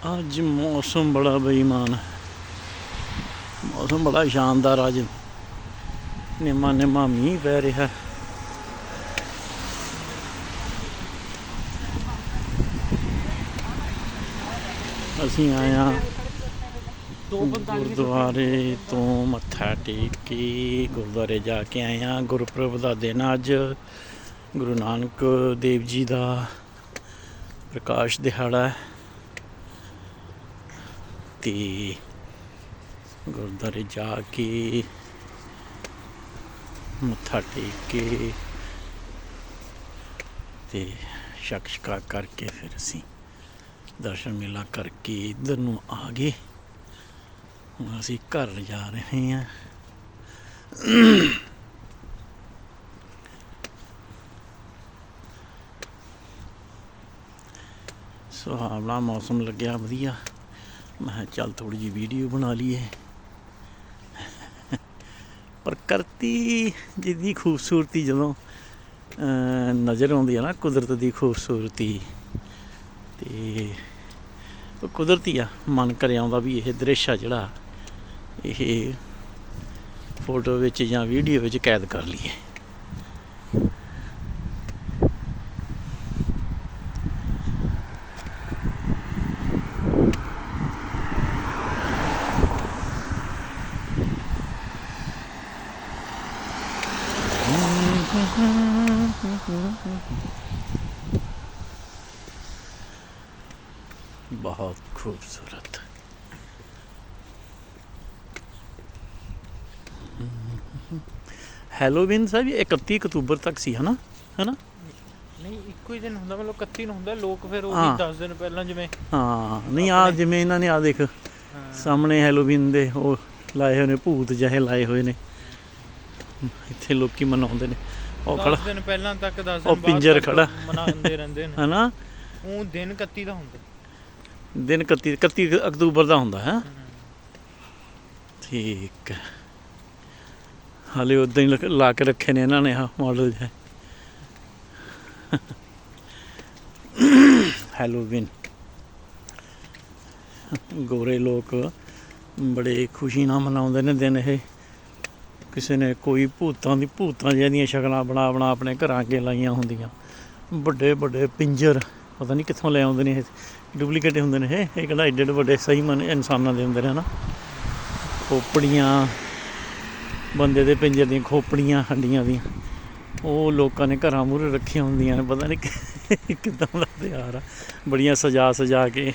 ਅੱਜ ਮੌਸਮ ਬੜਾ ਬੇਈਮਾਨ ਹੈ। ਮੌਸਮ ਬੜਾ ਸ਼ਾਨਦਾਰ ਅੱਜ। ਨਿਮਾ ਨਿਮਾ ਮੀਂਹ ਪੈ ਰਿਹਾ। ਹੈ। ਅਸੀਂ ਆਇਆ ਗੁਰਦੁਆਰੇ ਤੋਂ ਮੱਥਾ ਟੇਕ ਕੇ, ਗੁਰਦੁਆਰੇ ਜਾ ਕੇ ਆਏ ਹਾਂ। ਗੁਰਪੁਰਬ ਦਾ ਦਿਨ ਅੱਜ। ਗੁਰੂ ਨਾਨਕ ਦੇਵ ਜੀ ਦਾ ਪ੍ਰਕਾਸ਼ ਦਿਹਾੜਾ ਹੈ। ਤੇ ਗੁਰਦੁਆਰੇ ਜਾ ਕੇ ਮੱਥਾ ਟੇਕ ਕੇ ਤੇ ਸ਼ਕਸ਼ਕਾ ਕਰਕੇ ਫਿਰ ਅਸੀਂ ਦਰਸ਼ਨ ਮੇਲਾ ਕਰਕੇ ਇੱਧਰ ਨੂੰ ਆ ਗਏ। ਹੁਣ ਅਸੀਂ ਘਰ ਜਾ ਰਹੇ ਹਾਂ। ਸੁਹਾਵਣਾ ਮੌਸਮ ਲੱਗਿਆ ਵਧੀਆ। ਮੈਂ ਕਿਹਾ ਚੱਲ ਥੋੜੀ ਜਿਹੀ ਵੀਡੀਓ ਬਣਾ ਲਈਏ। ਪ੍ਰਕਿਰਤੀ ਜਿਹਦੀ ਖੂਬਸੂਰਤੀ ਜਦੋਂ ਨਜ਼ਰ ਆਉਂਦੀ ਹੈ ਨਾ ਕੁਦਰਤ ਦੀ ਖੂਬਸੂਰਤੀ, ਤੇ ਉਹ ਕੁਦਰਤੀ ਆ, ਮਨ ਕਰ ਆਉਂਦਾ ਵੀ ਇਹ ਦ੍ਰਿਸ਼ ਆ ਜਿਹੜਾ, ਇਹ ਫੋਟੋ ਵਿੱਚ ਜਾਂ ਵੀਡੀਓ ਵਿੱਚ ਕੈਦ ਕਰ ਲਈਏ। ਬਹੁਤ ਖੂਬਸੂਰਤ ਹੈਲੋਵੀਨ ਸਾਹਿਬ ਇਹ 31 ਅਕਤੂਬਰ ਤੱਕ ਸੀ ਹਨਾ ਹਨਾ ਨਹੀਂ ਇੱਕੋ ਹੀ ਦਿਨ ਹੁੰਦਾ ਮਤਲਬ 31 ਨੂੰ ਹੁੰਦਾ ਲੋਕ ਫਿਰ ਉਹ ਹਾਂ। 10 ਦਿਨ ਪਹਿਲਾਂ ਜਿਵੇਂ ਹਾਂ ਨਹੀਂ ਆ ਜਿਵੇਂ ਇਹਨਾਂ ਨੇ ਆ ਦੇਖ ਸਾਹਮਣੇ ਹੈਲੋਵੀਨ ਦੇ ਉਹ ਲਾਏ ਹੋਏ ਨੇ ਭੂਤ ਜਿਹੇ ਲਾਏ ਹੋਏ ਨੇ ਇੱਥੇ ਲੋਕੀ ਮਨਾਉਂਦੇ ਨੇ ਉਹ 10 ਖੜਾ ਦਿਨ ਪਹਿਲਾਂ ਤੱਕ 10 ਦਿਨ ਉਹ ਪਿੰਜਰ ਖੜਾ। ਮਨਾਉਂਦੇ ਰਹਿੰਦੇ ਨੇ। ਹਨਾ? ਉਹ ਦਿਨ 31 ਦਾ ਹੁੰਦਾ। ਦਿਨ 31 31 ਅਕਤੂਬਰ ਦਾ ਹੁੰਦਾ ਹੈ? ਠੀਕ ਹੈ। ਹਾਲੇ ਉਦਾਂ ਹੀ ਲਾ ਕੇ ਰੱਖੇ ਨੇ ਇਹਨਾਂ ਨੇ ਆ ਮਾਡਲ ਜਿਹਾ। ਹੈਲੋਵੀਨ ਗੋਰੇ ਲੋਕ ਬੜੇ ਖੁਸ਼ੀ ਨਾਲ ਮਨਾਉਂਦੇ ਨੇ ਦਿਨ ਇਹ। ਕਿਸੇ ਨੇ ਕੋਈ ਭੂਤਾਂ ਦੀ ਭੂਤਾਂ ਜਿਹੀਆਂ ਦੀਆਂ ਸ਼ਕਲਾਂ ਬਣਾ ਬਣਾ ਆਪਣੇ ਘਰਾਂ ਅੱਗੇ ਲਾਈਆਂ ਹੁੰਦੀਆਂ। ਵੱਡੇ ਵੱਡੇ ਪਿੰਜਰ, ਪਤਾ ਨਹੀਂ ਕਿੱਥੋਂ ਲੈ ਆਉਂਦੇ ਨੇ ਇਹ। ਡੁਪਲੀਕੇਟ ਹੁੰਦੇ ਨੇ ਇਹ। ਇਹ ਕਿਹੜਾ ਐਡੇ ਵੱਡੇ ਸਹੀ ਮਨ ਇਨਸਾਨਾਂ ਦੇ ਹੁੰਦੇ ਨੇ ਹਨਾ। ਖੋਪੜੀਆਂ, ਬੰਦੇ ਦੇ ਪਿੰਜਰ ਦੀਆਂ ਖੋਪੜੀਆਂ, ਹੱਡੀਆਂ ਦੀਆਂ। ਉਹ ਲੋਕਾਂ ਨੇ ਘਰਾਂ ਮੂਹਰੇ ਰੱਖੀਆਂ ਹੁੰਦੀਆਂ ਨੇ। ਪਤਾ ਨਹੀਂ ਕਿਦਾਂ ਦਾ ਤਿਆਰ ਆ। ਬੜੀਆਂ ਸਜਾ ਸਜਾ ਕੇ।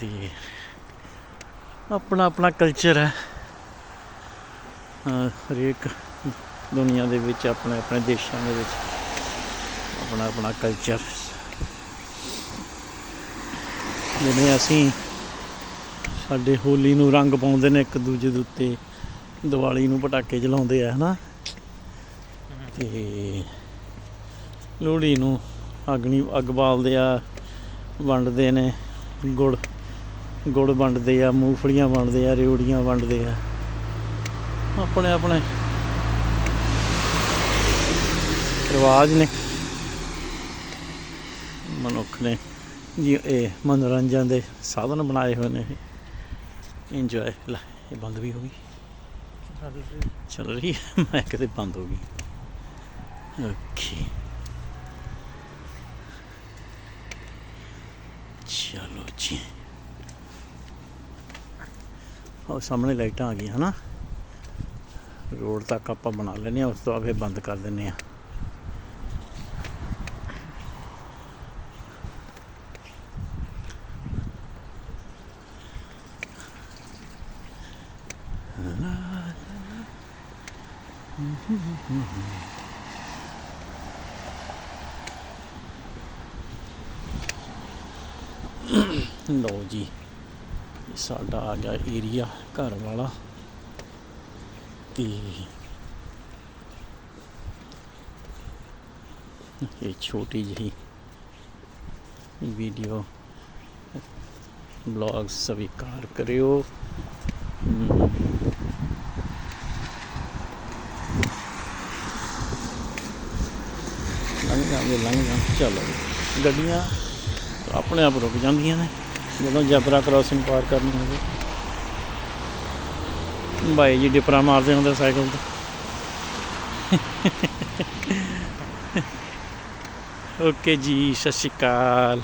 ਤੇ ਆਪਣਾ ਆਪਣਾ ਕਲਚਰ ਹੈ। ਹਰੇਕ ਦੁਨੀਆ ਦੇ ਵਿੱਚ ਆਪਣੇ ਆਪਣੇ ਦੇਸ਼ਾਂ ਦੇ ਵਿੱਚ ਆਪਣਾ ਆਪਣਾ ਕਲਚਰ ਜਿਵੇਂ ਅਸੀਂ ਸਾਡੇ ਹੋਲੀ ਨੂੰ ਰੰਗ ਪਾਉਂਦੇ ਨੇ ਇੱਕ ਦੂਜੇ ਦੇ ਉੱਤੇ, ਦੀਵਾਲੀ ਨੂੰ ਪਟਾਕੇ ਜਲਾਉਂਦੇ ਆ, ਹਨਾ? ਤੇ ਲੋਹੜੀ ਨੂੰ ਅਗਨੀ ਅੱਗ ਬਾਲਦੇ ਆ, ਵੰਡਦੇ ਨੇ, ਗੁੜ ਗੁੜ ਵੰਡਦੇ ਆ, ਮੂੰਗਫਲੀਆਂ ਵੰਡਦੇ ਆ ਰਿਉੜੀਆਂ ਵੰਡਦੇ ਆ। ਆਪਣੇ ਆਪਣੇ। ਰਿਵਾਜ ਨੇ। ਮਨੁੱਖ ਨੇ ਜੀ ਇਹ ਮਨੋਰੰਜਨ ਦੇ ਸਾਧਨ ਬਣਾਏ ਹੋਏ ਨੇ। ਇੰਜੋਏ ਲੈ, ਇਹ ਬੰਦ ਵੀ ਹੋ ਗਈ। ਚੱਲ ਰਹੀ ਹੈ, ਮੈਂ ਕਿਤੇ ਬੰਦ ਹੋ ਗਈ। ਓਕੇ ਚਲੋ ਜੀ। ਉਹ ਸਾਹਮਣੇ ਲਾਈਟਾਂ ਆ ਗਈਆਂ, ਹਨਾ? ਰੋਡ ਤੱਕ ਆਪਾਂ ਬਣਾ ਲੈਨੇ ਆ ਉਸ ਤੋਂ ਬਾਅਦ ਫਿਰ ਬੰਦ ਕਰ ਦਿੰਨੇ ਆ ਲਓ ਜੀ, ਸਾਡਾ ਆ ਗਿਆ ਏਰੀਆ ਘਰ ਵਾਲਾ। ਤੇ ਇਹ ਛੋਟੀ ਜਿਹੀ ਵੀਡੀਓ ਬਲੌਗ ਸਵੀਕਾਰ ਕਰਿਓ। ਲੰਘ ਜਾਂਗੇ ਲੰਘ ਜਾਂ, ਚਲੋ ਗੱਡੀਆਂ ਆਪਣੇ ਆਪ ਰੁਕ ਜਾਂਦੀਆਂ ਨੇ। ਜਦੋਂ ਜਬਰਾ ਕ੍ਰਾਸਿੰਗ ਪਾਰ ਕਰਨੀ ਹੋਵੇ। ਬਾਈ ਜੀ ਡਿਪਰਾ ਮਾਰਦੇ ਹੁੰਦੇ ਸਾਈਕਲ ਤੇ। ਓਕੇ ਜੀ ਸਤਿ ਸ਼੍ਰੀ ਅਕਾਲ।